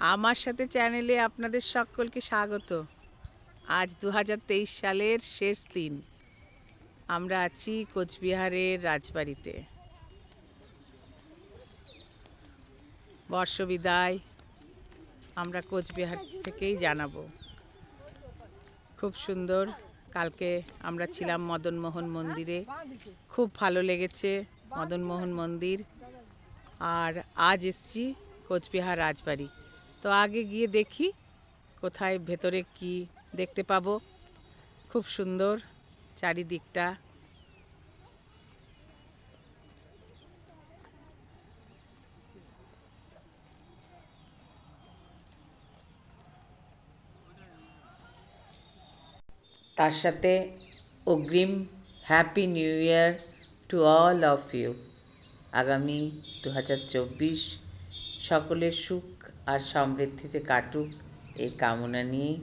আমার সাথে চ্যানেলে আপনাদের সকলকে স্বাগত। আজ দু হাজার তেইশ সালের শেষ দিন। আমরা আছি কোচবিহারের রাজবাড়িতে। বর্ষবিদায় আমরা কোচবিহার থেকেই জানাব। খুব সুন্দর, কালকে আমরা ছিলাম মদনমোহন মন্দিরে। খুব ভালো লেগেছে মদনমোহন মন্দির। আর আজ এসছি কোচবিহার রাজবাড়ি। তো আগে গিয়ে দেখি কোথায় ভেতরে কি দেখতে পাবো। খুব সুন্দর চারিদিকটা। তার সাথে অগ্রিম happy new year to all of you. আগামী দু হাজার চব্বিশ সকলের সুখ আর সমৃদ্ধিতে কাটুক এই কামনা নিয়েই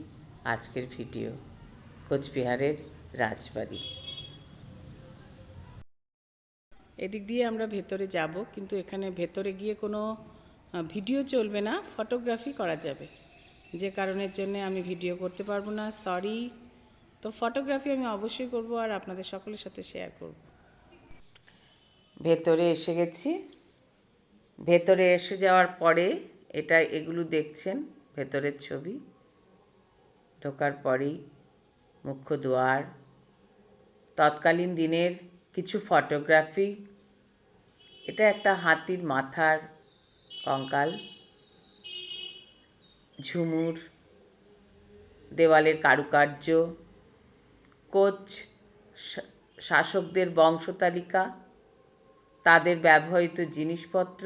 আজকের ভিডিও। কোচবিহারের রাজবাড়ি। এদিক দিয়ে আমরা ভেতরে যাব কিন্তু এখানে ভেতরে গিয়ে কোনো ভিডিও চলবে না ফটোগ্রাফি করা যাবে। যে কারণের জন্য আমি ভিডিও করতে পারব না সরি। তো ফটোগ্রাফি আমি অবশ্যই করব আর আপনাদের সকলের সাথে শেয়ার করব। ভেতরে এসে গেছি। ভেতরে এসে যাওয়ার পরে এটা এগুলো দেখছেন, ভেতরের ছবি। ঢোকার পরেই মুখ্য দুয়ার। তৎকালীন দিনের কিছু ফটোগ্রাফি। এটা একটা হাতির মাথার কঙ্কাল, ঝুমুর, দেওয়ালের কারুকার্য, কোচ শাসকদের বংশতালিকা তাদের ব্যবহৃত জিনিসপত্র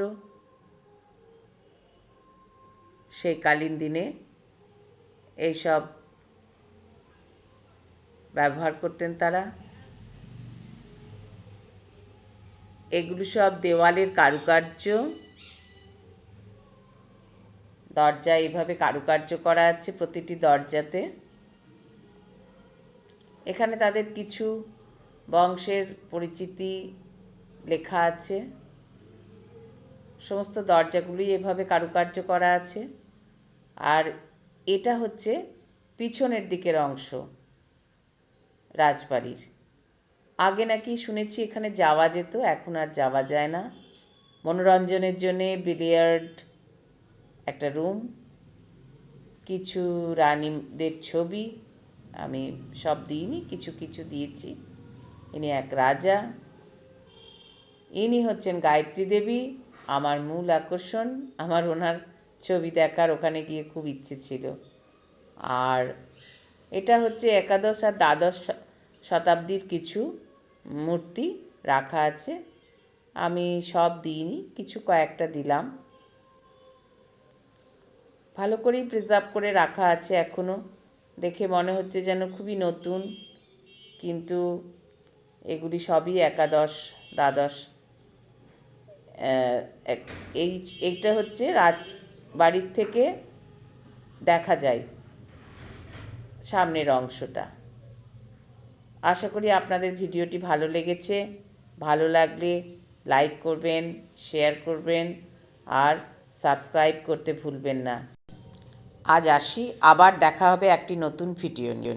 সেই কালীন দিনে এইসব ব্যবহার করতেন তারা। এগুলো সব দেওয়ালের কারুকার্য। দরজা এইভাবে কারুকার্য করা আছে প্রতিটি দরজাতে। এখানে তাদের কিছু বংশের পরিচিতি লেখা আছে। সমস্ত দরজাগুলি এভাবে কারুকার্য করা আছে। আর এটা হচ্ছে পিছনের দিকের অংশ, রাজবাড়ির। আগে নাকি শুনেছি এখানে যাওয়া যেত, এখন আর যাওয়া যায় না। মনোরঞ্জনের জন্যে বিলিয়ার্ড একটা রুম, কিছু রানীদের ছবি, আমি সব দিইনি, কিছু কিছু দিয়েছি। ইনি এক রাজা ইনি হচ্ছেন গায়ত্রী দেবী, আমার মূল আকর্ষণ, আমার ওনার ছবি দেখার ওখানে গিয়ে খুব ইচ্ছে ছিল। আর এটা হচ্ছে একাদশ আর দ্বাদশ শতাব্দীর কিছু মূর্তি রাখা আছে। আমি সব দিইনি, কিছু কয়েকটা দিলাম। ভালো করেই প্রিজার্ভ করে রাখা আছে এখনও। দেখে মনে হচ্ছে যেন খুবই নতুন, কিন্তু এগুলি সবই একাদশ, দ্বাদশ এই, এইটা হচ্ছে রাজবাড়ির থেকে দেখা যায় সামনের অংশটা। আশা করি আপনাদের ভিডিওটি ভালো লেগেছে। ভালো লাগলে লাইক করবেন, শেয়ার করবেন, আর সাবস্ক্রাইব করতে ভুলবেন না। আজ আসি, আবার দেখা হবে একটি নতুন ভিডিও নিয়ে।